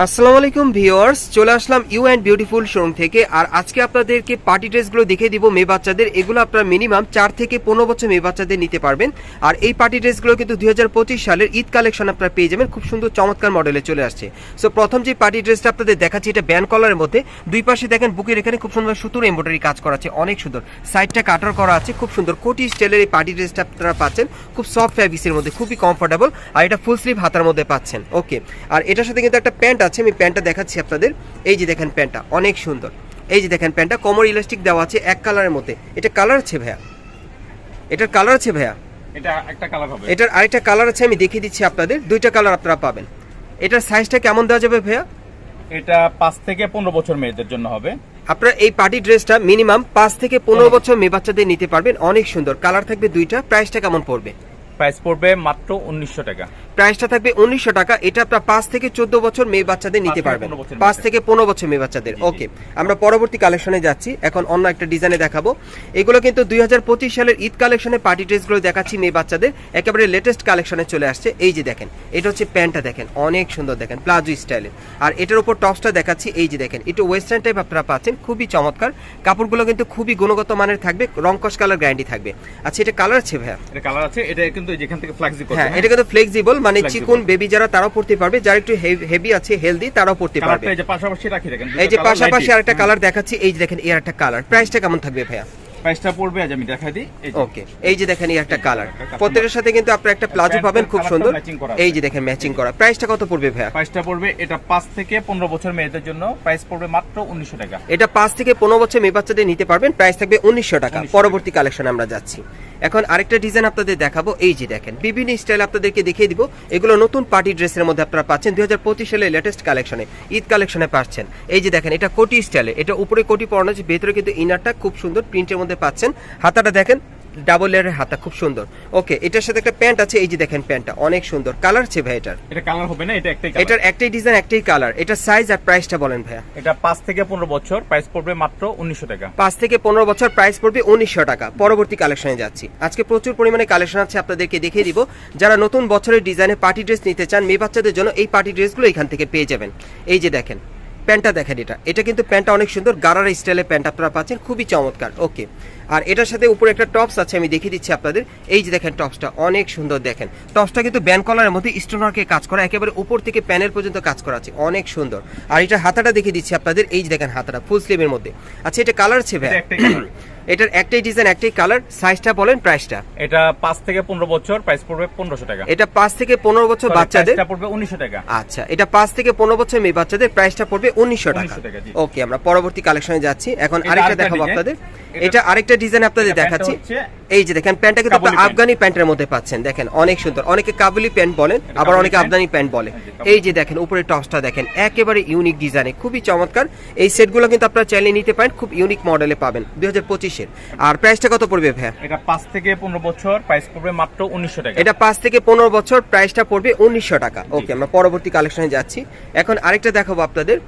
আসসালামু আলাইকুম ভিউয়ার্স, চলে আসলাম ইউ অ্যান্ড বিউটিফুল শোরুম থেকে, আর আজকে আপনাদেরকে পার্টি ড্রেসগুলো দেখিয়ে দিব মেয়ে বাচ্চাদের। এগুলো আপনারা মিনিমাম চার থেকে পনেরো বছর মেয়ে বাচ্চাদের নিতে পারবেন। আর এই পার্টি ড্রেসগুলো কিন্তু দুই হাজার পঁচিশ সালের ঈদ কালেকশন আপনারা পেয়ে যাবেন। খুব সুন্দর চমৎকার মডেলে চলে আসছে। সো প্রথম যে পার্টি ড্রেসটা আপনাদের দেখাচ্ছি, এটা ব্যান কলারের মধ্যে। দুই পাশে দেখেন, বুকের এখানে খুব সুন্দর সুতোর এমব্রয়ডারি কাজ করা আছে, অনেক সুন্দর। সাইডটা কাটার করা আছে, খুব সুন্দর। কোটি স্টাইলের এই পার্টি ড্রেসটা আপনারা পাচ্ছেন। খুব সফট ফ্যাব্রিক্সের মধ্যে, খুবই কমফোর্টেবল আর এটা ফুল স্লিভ হাতার মধ্যে পাচ্ছেন। ওকে আর এটার সাথে কিন্তু একটা প্যান্ট আছে আমি প্যান্টটা দেখাচ্ছি আপনাদের। এই যে দেখেন প্যান্টটা অনেক সুন্দর। এই যে দেখেন প্যান্টটা কমর ইলাস্টিক দেওয়া আছে এক কালারের মধ্যে। এটা কালার আছে ভাইয়া? এটার কালার আছে ভাইয়া? এটা একটা কালার হবে। এটার আরেকটা কালার আছে আমি দেখিয়ে দিচ্ছি আপনাদের। দুইটা কালার আপনারা পাবেন। এটার সাইজটা কেমন দেওয়া যাবে ভাইয়া? এটা পাঁচ থেকে পনেরো বছর মেয়েদের জন্য হবে। আপনারা এই পার্টি ড্রেসটা মিনিমাম পাঁচ থেকে পনেরো বছর মেয়ে বাচ্চাদের নিতে পারবেন। অনেক সুন্দর। কালার থাকবে দুইটা প্রাইসটা কেমন পড়বে? প্রাইস পড়বে মাত্র উনিশশো টাকা। প্রাইসটা থাকবে উনিশশো টাকা। এটা আপনার পাঁচ থেকে চোদ্দ বছর মেয়ে বাচ্চাদের নিতে পারবেন। পাঁচ থেকে পনেরো বছর মেয়ে বাচ্চাদের। ওকে আমরা পরবর্তী কালেকশনে যাচ্ছি। এখন অন্য একটা ডিজাইনে দেখাবো। এগুলো কিন্তু দুই হাজার পঁচিশ সালের ঈদ কালেকশনে পার্টি ড্রেসগুলো দেখাচ্ছি মেয়ে বাচ্চাদের। একেবারে লেটেস্ট কালেকশনে চলে আসছে। এই যে দেখেন এটা হচ্ছে প্যান্টটা দেখেন অনেক সুন্দর দেখেন প্লাজো স্টাইলের আর এটার উপর টপসটা দেখাচ্ছি। এই যে দেখেন একটু ওয়েস্টার্ন টাইপ আপনারা পাচ্ছেন খুবই চমৎকার। কাপড়গুলো কিন্তু খুবই গুণগত মানের থাকবে রংকশ কালার গ্যারান্টি থাকবে। আচ্ছা এটা কালার আছে ভাইয়া? এটা কালার আছে এটা কিন্তু যেখান থেকে ফ্লাক্সি করতে হ্যাঁ এটা কিন্তু ফ্লেক্সিবল মানে. চিকুন বেবি যারা তারাও পড়তে পারবে। যারা একটু হেভি আছে হেলদি তারাও পড়তে পারবে। এই যে পাশাপাশি রাখি দেখেন এই যে পাশাপাশি আরেকটা কালার দেখাচ্ছি। এই যে দেখেন এর একটা কালার প্রাইসটা কেমন থাকবে ভাইয়া? প্রাইসটা পড়বে আজ আমি দেখাই দিই। এই যে। ওকে এই যে দেখেন এই একটা কালার প্রত্যেকের সাথে কিন্তু আপনারা একটা প্লাজো পাবেন খুব সুন্দর। এই যে দেখেন ম্যাচিং করা। প্রাইসটা কত পড়বে ভাইয়া? প্রাইসটা পড়বে এটা পাঁচ থেকে পনেরো বছর মেয়েদের জন্য। প্রাইস পড়বে মাত্র উনিশশো টাকা। এটা পাঁচ থেকে পনেরো বছর মেয়ে বাচ্চাদের নিতে পারবেন। প্রাইস থাকবে উনিশশো টাকা। পরবর্তী কালেকশন আমরা যাচ্ছি। এখন আরেকটা ডিজাইন আপনাদের দেখাবো। এই যে দেখেন, বিভিন্ন স্টাইল আপনাদেরকে দেখিয়ে দিব। এগুলো নতুন পার্টি ড্রেসের মধ্যে আপনারা পাচ্ছেন দুই সালের লেটেস্ট কালেকশনে ঈদ কালেকশনে পাচ্ছেন। এই যে দেখেন, এটা কোটি স্টাইলে এটা উপরে কোটি পড়ানো আছে, ভেতরে কিন্তু ইনারটা খুব সুন্দর প্রিন্টের মধ্যে পাচ্ছেন। হাতাটা দেখেন ডাবল লেয়ারের হাতা খুব সুন্দর। ওকে এটার সাথে একটা প্যান্ট আছে এই যে দেখেন প্যান্টটা অনেক সুন্দর। কালার আছে ভাই এটার। এটা কালার হবে না? এটা একটাই এটার একটাই ডিজাইন একটাই কালার এটার সাইজ আর প্রাইসটা বলেন ভাইয়া। এটা পাঁচ থেকে পনেরো বছর প্রাইস পড়বে মাত্র উনিশশো টাকা। পাঁচ থেকে পনেরো বছর প্রাইস পড়বে উনিশশো টাকা। পরবর্তী কালেকশনে যাচ্ছি। আজকে প্রচুর পরিমাণে কালেকশন আছে আপনাদেরকে দেখিয়ে দিব। যারা নতুন বছরের ডিজাইনে পার্টি ড্রেস নিতে চান মেয়ে বাচ্চাদের জন্য এই পার্টি ড্রেসগুলো এখান থেকে পেয়ে যাবেন। এই যে দেখেন প্যান্টটা দেখেন এটা। এটা কিন্তু প্যান্টটা অনেক সুন্দর, গারার স্টাইলের প্যান্ট আপনারা পাচ্ছেন, খুবই চমৎকার। ওকে, আর এটার সাথে উপরে একটা টপস আছে, আমি দেখিয়ে দিচ্ছি আপনাদের। এই যে দেখেন টপসটা, অনেক সুন্দর দেখেন। টপসটা কিন্তু ব্যান কলারের মধ্যে স্টোনারকে কাজ করা, একেবারে উপর থেকে প্যানেল পর্যন্ত কাজ করা আছে, অনেক সুন্দর। আর এটা হাতাটা দেখিয়ে দিচ্ছি আপনাদের, এই যে দেখেন হাতাটা ফুল স্লিভের মধ্যে। আচ্ছা এটা কালার আছে কালার এটার একটাই ডিজাইন একটাই কালার সাইজটা বলেন প্রাইসটা এটা পাঁচ থেকে পনেরো বছর প্রাইস পড়বে পনেরোশো টাকা। এটা পাঁচ থেকে পনেরো বছর বাচ্চাদের পড়বে উনিশশো টাকা। আচ্ছা এটা পাঁচ থেকে পনেরো বছর মেয়ে বাচ্চাদের প্রাইসটা পড়বে উনিশশো টাকা। 1900 টাকা, জি। ওকে আমরা পরবর্তী কালেকশনে যাচ্ছি। এখন আরেকটা দেখাবো আপনাদের। এটা- আরেকটা ডিজাইন আপনাদের দেখাচ্ছি। এই যে দেখেন প্যান্টটা কিন্তু আফগানি প্যান্টের মধ্যে পাচ্ছেন দেখেন অনেক সুন্দর। অনেকে কাবুলি প্যান্ট বলেন আবার অনেকে আফগানি প্যান্ট বলে। এই যে দেখেন উপরে টসটা দেখেন একেবারে ইউনিক ডিজাইনে খুবই চমৎকার। এই সেটগুলো কিন্তু আপনারা চাইলে নিতে পারেন খুব ইউনিক মডেলে পাবেন দুই হাজার পঁচিশের। আর প্রাইসটা কত পড়বে ভাইয়া? এটা পাঁচ থেকে পনেরো বছর প্রাইস পড়বে মাত্র উনিশশো টাকা। এটা পাঁচ থেকে পনেরো বছর প্রাইসটা পড়বে উনিশশো টাকা। ওকে আমরা পরবর্তী কালেকশনে যাচ্ছি। এখন আরেকটা দেখাবো আপনাদের।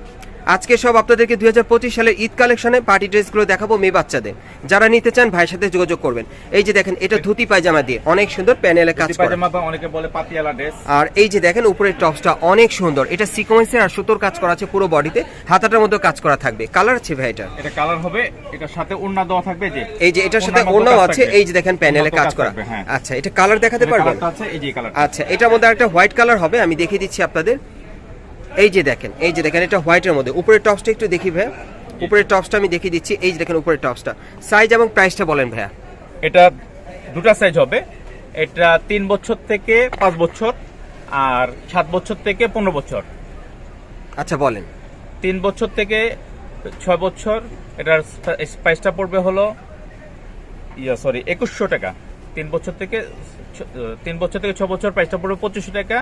আজকে সব আপনাদেরকে দুই হাজার পঁচিশ সালের ঈদ কালেকশনে পার্টি ড্রেসগুলো দেখাবো মেয়ে বাচ্চাদের। যারা নিতে চান ভাইয়ের সাথে যোগাযোগ করবেন। এই যে দেখেন এটা ধুতি পায়জামা দিয়ে অনেক সুন্দর প্যানেলে কাজ পায়জামা বা অনেকে বলে পাতিয়ালা ড্রেস। আর এই যে দেখেন উপরের টপসটা অনেক সুন্দর। এটা সিকোয়েন্সের আর সুতোর কাজ করা আছে পুরো বডিতে। হাতাটার মধ্যে কাজ করা থাকবে। কালার আছে ভাই এটা? এটা কালার হবে এটার সাথে ওড়না দেওয়া থাকবে যে এই যে এটার সাথে ওড়নাও আছে। এই যে দেখেন প্যানেলে কাজ করা। হ্যাঁ। আচ্ছা এটা কালার দেখাতে পারবেন? আচ্ছা এটার মধ্যে একটা হোয়াইট কালার হবে আমি দেখিয়ে দিচ্ছি আপনাদের। এই যে দেখেন এই যে দেখেন এটা হোয়াইটের মধ্যে। উপরের টপসটা একটু দেখি ভাইয়া। উপরের টপসটা আমি দেখিয়ে দিচ্ছি। এই যে দেখেন উপরের টপসটা সাইজ এবং প্রাইসটা বলেন ভাইয়া। এটা দুটা সাইজ হবে। এটা তিন বছর থেকে পাঁচ বছর আর সাত বছর থেকে পনেরো বছর। আচ্ছা বলেন। তিন বছর থেকে ছয় বছর এটার প্রাইসটা পড়বে হলো ইয়া সরি একুশশো টাকা। তিন বছর থেকে তিন বছর থেকে ছ বছর প্রাইসটা পড়বে পঁচিশশো টাকা।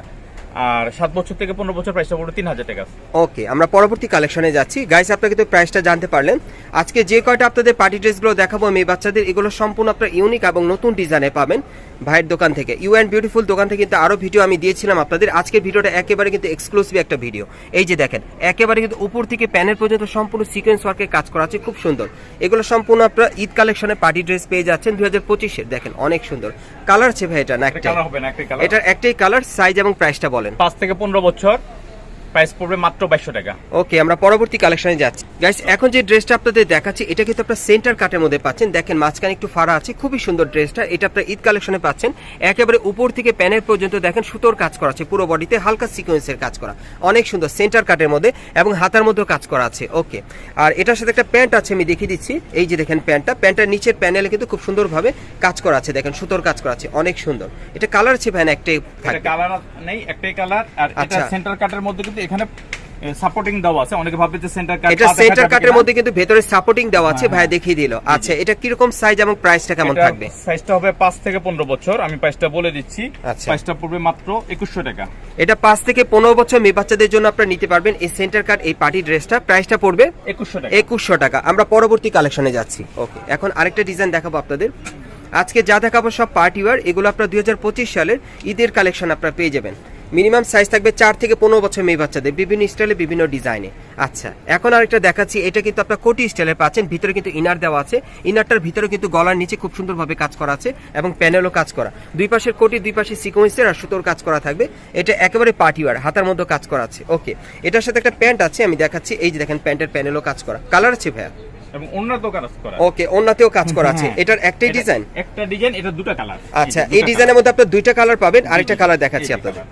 আর সাত বছর থেকে পনেরো বছর প্রাইসটা পড়বে তিন হাজার টাকা। ওকে আমরা পরবর্তী কালেকশনে যাচ্ছি। গাইস আপনারা কিন্তু প্রাইসটা জানতে পারলেন। আজকে যে কয়টা আপনাদের পার্টি ড্রেসগুলো দেখাবো মেয়ে বাচ্চাদের এগুলো সম্পূর্ণ আপনার ইউনিক এবং নতুন ডিজাইনে পাবেন ভাইয়ের দোকান থেকে। ইউ অ্যান্ড বিউটিফুল দোকান থেকে কিন্তু আরও ভিডিও আমি দিয়েছিলাম আপনাদের। আজকের ভিডিওটা একেবারে কিন্তু এক্সক্লুসিভ একটা ভিডিও এই যে দেখেন একেবারে কিন্তু উপর থেকে প্যানেল পর্যন্ত সম্পূর্ণ সিকোয়েন্স ওয়ার্কে কাজ করা আছে খুব সুন্দর। এগুলো সম্পূর্ণ আপনারা ঈদ কালেকশনে পার্টি ড্রেস পেয়ে যাচ্ছেন দুই হাজার পঁচিশের দেখেন অনেক সুন্দর। কালার আছে ভাই এটা না একটা? এটার একটাই কালার সাইজ এবং প্রাইসটা বলেন। পাঁচ থেকে পনেরো বছর। প্রাইস পড়বে মাত্র বাইশশো টাকা। ওকে আমরা পরবর্তী কালেকশনে যাচ্ছি। গাইস এখন যে ড্রেসটা আপনাদের দেখাচ্ছি এটা কিন্তু আপনার সেন্টার কাটের মধ্যে পাচ্ছেন। দেখেন মাঝখানে একটু ফাড়া আছে খুবই সুন্দর ড্রেসটা এটা আপনার ঈদ কালেকশনে পাচ্ছেন। একেবারে উপর থেকে প্যানেল পর্যন্ত দেখেন সুতোর কাজ করা আছে পুরো বডিতে হালকা সিকোয়েন্সের কাজ করা। অনেক সুন্দর সেন্টার কাটের মধ্যে এবং হাতার মধ্যেও কাজ করা আছে। ওকে আর এটার সাথে একটা প্যান্ট আছে আমি দেখিয়ে দিচ্ছি। এই যে দেখেন প্যান্টটা প্যান্টের নিচের প্যানেলে কিন্তু খুব সুন্দরভাবে কাজ করা আছে। দেখেন সুতোর কাজ করা আছে অনেক সুন্দর। এটা কালার আছে ভ্যান একটাই কালার নেই একটাই কালার আর এটা আচ্ছা। সেন্টার কাটের মধ্যে কিন্তু এখানে সাপোর্টিং দেওয়া আছে। অনেকে ভাববে যে সেন্টার কাট এটা সেন্টার কাটের মধ্যে কিন্তু ভেতরে সাপোর্টিং দেওয়া আছে ভাই দেখিয়ে দিল। আচ্ছা এটা কীরকম সাইজ এবং প্রাইসটা কেমন থাকবে? সাইজটা হবে পাঁচ থেকে পনেরো বছর। আমি প্রাইসটা বলে দিচ্ছি। আচ্ছা। প্রাইসটা পড়বে মাত্র একুশশো টাকা। এটা পাঁচ থেকে পনেরো বছর মেয়ে বাচ্চাদের জন্য আপনারা নিতে পারবেন এই সেন্টার কার্ড এই পার্টি ড্রেসটা প্রাইসটা পড়বে একুশশো টাকা। একুশশো টাকা। আমরা পরবর্তী কালেকশনে যাচ্ছি। ওকে এখন আরেকটা ডিজাইন দেখাবো আপনাদের। আজকে যা দেখাবো সব পার্টি ওয়ার এগুলো আপনার দু হাজার পঁচিশ সালের ঈদের কালেকশন আপনারা পেয়ে যাবেন। মিনিমাম সাইজ থাকবে চার থেকে পনেরো বছর মেয়ে বাচ্চাদের বিভিন্ন স্টাইলে বিভিন্ন ডিজাইনে। আচ্ছা এখন আরেকটা দেখাচ্ছি এটা কিন্তু আপনার কোটি স্টাইলে পাচ্ছেন ভিতরে কিন্তু ইনার দেওয়া আছে। ইনারটার ভিতরে কিন্তু গলার নিচে খুব সুন্দরভাবে কাজ করা আছে এবং প্যানেলও কাজ করা। দুই পাশের কোটি দুই পাশে সিকোয়েন্সের আর সুতোর কাজ করা থাকবে। এটা একেবারে পার্টি ওয়ার হাতার মধ্যে কাজ করা আছে। ওকে এটার সাথে একটা প্যান্ট আছে আমি দেখাচ্ছি এই যে দেখেন প্যান্টের প্যানেলও কাজ করা। কালার আছে ভাইয়া? এবং করা ওকে কাজ করা আছে। হ্যাঁ। এটার একটাই ডিজাইন একটা ডিজাইন এটা দুটো কালার আচ্ছা এই ডিজাইনের মধ্যে আপনার দুইটা কালার পাবেন আরেকটা কালার দেখাচ্ছি আপনাদের।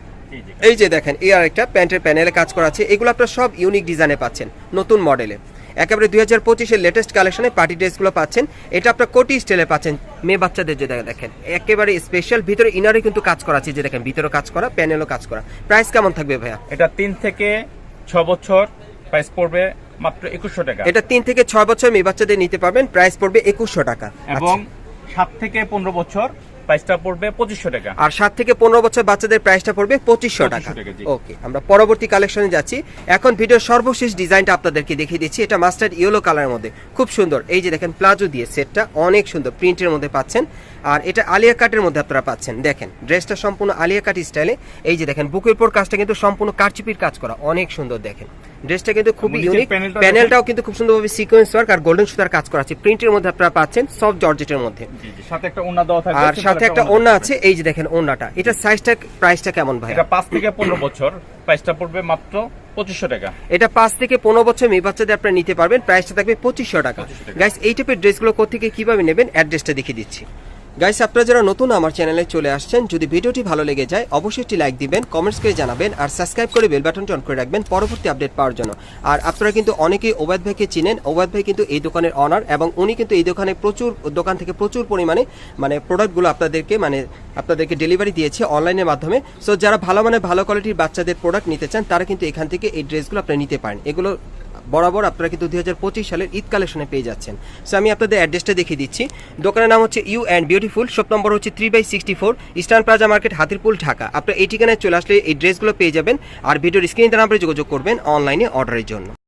এই যে দেখেন এই আরেকটা প্যান্টের প্যানেলে কাজ করা আছে। এগুলো আপনার সব ইউনিক ডিজাইনে পাচ্ছেন নতুন মডেলে একেবারে দুই হাজার পঁচিশের লেটেস্ট কালেকশনে পার্টি ড্রেসগুলো পাচ্ছেন। এটা আপনার কোটি স্টাইলে পাচ্ছেন। মেয়ে বাচ্চাদের যে দেখেন- দেখেন একেবারে স্পেশাল ভিতরে ইনারে কিন্তু কাজ করা আছে যে দেখেন ভিতরে কাজ করা প্যানেলও কাজ করা। প্রাইস কেমন থাকবে ভাইয়া? এটা তিন থেকে ছ বছর প্রাইস পড়বে মাত্র একুশশো টাকা। এটা তিন থেকে ছয় বছর মেয়ে বাচ্চাদের নিতে পারবেন প্রাইস পড়বে একুশশো টাকা। এবং আচ্ছা। সাত থেকে পনেরো বছর প্রাইসটা পড়বে পঁচিশশো টাকা। আর সাত থেকে পনেরো বছর বাচ্চাদের প্রাইসটা পড়বে পঁচিশশো টাকা। 2500 টাকা, জি। ওকে আমরা পরবর্তী কালেকশনে যাচ্ছি। এখন ভিডিওর সর্বশেষ ডিজাইনটা আপনাদেরকে দেখিয়ে দিচ্ছি। এটা মাস্টার ইয়েলো কালারের মধ্যে। খুব সুন্দর। এই যে দেখেন প্লাজো দিয়ে সেটটা অনেক সুন্দর প্রিন্টের মধ্যে পাচ্ছেন। আর এটা আলিয়া কাটের মধ্যে আপনারা পাচ্ছেন। দেখেন ড্রেসটা সম্পূর্ণ আলিয়া কাট স্টাইলে। এই যে দেখেন বুকের পর কাজটা কিন্তু সম্পূর্ণ কারচুপির কাজ করা। অনেক সুন্দর দেখেন। ড্রেসটা কিন্তু খুবই ইউনিক প্যানেলটা প্যানেলটাও কিন্তু খুব সুন্দরভাবে সিকোয়েন্স ওয়ার্ক আর গোল্ডেন সুতার কাজ করা আছে। প্রিন্টের মধ্যে আপনারা পাচ্ছেন সফট জর্জেটের মধ্যে। সাথে একটা ওন্না দেওয়া থাকবে আর simple সাথে একটা ওড়না আছে এই যে দেখেন ওনাটা। এটা সাইজটা প্রাইসটা কেমন ভাই এটা পাঁচ থেকে পনেরো বছর। প্রাইসটা পড়বে মাত্র পঁচিশশো টাকা। এটা পাঁচ থেকে পনেরো বছর মেয়ে বাচ্চাদের আপনারা নিতে পারবেন। প্রাইসটা থাকবে পঁচিশশো টাকা। 2500 টাকা। গাইস এই টাইপের ড্রেসগুলো কোথেকে কীভাবে নেবেন? অ্যাড্রেসটা দেখিয়ে দিচ্ছি। গাইস আপনারা যারা নতুন আমার চ্যানেলে চলে আসছেন, যদি ভিডিওটি ভালো লেগে যায়, অবশ্যই একটি লাইক দিবেন কমেন্টস করে জানাবেন, আর সাবস্ক্রাইব করে বেল বাটনটি অন করে রাখবেন পরবর্তী আপডেট পাওয়ার জন্য। আর আপনারা কিন্তু অনেকেই ওবায়দ ভাইকে চিনেন ওবায়দ ভাই কিন্তু এই দোকানের অনার এবং উনি কিন্তু এই দোকানে প্রচুর, দোকান থেকে প্রচুর পরিমাণে মানে প্রোডাক্টগুলো আপনাদেরকে মানে আপনাদেরকে ডেলিভারি দিয়েছে অনলাইনের মাধ্যমে। সো যারা ভালো মানে ভালো কোয়ালিটির বাচ্চাদের প্রোডাক্ট নিতে চান, তারা কিন্তু এখান থেকে এই ড্রেসগুলো আপনারা নিতে পারেন। এগুলো বরাবর আপনারা কিন্তু দুই হাজার পঁচিশ সালের ঈদ কালেকশনে পেয়ে যাচ্ছেন। সো আমি আপনাদের অ্যাড্রেসটা দেখিয়ে দিচ্ছি। দোকানের নাম হচ্ছে you and beautiful, shop number হচ্ছে three by sixty four, eastern plaza market, Hatirpool, Dhaka. আপনার এই ঠিকানায় চলে আসলে এই ড্রেসগুলো পেয়ে যাবেন। আর ভিডিওর স্ক্রিন নাম্বারে যোগাযোগ করবেন অনলাইনে অর্ডারের জন্য।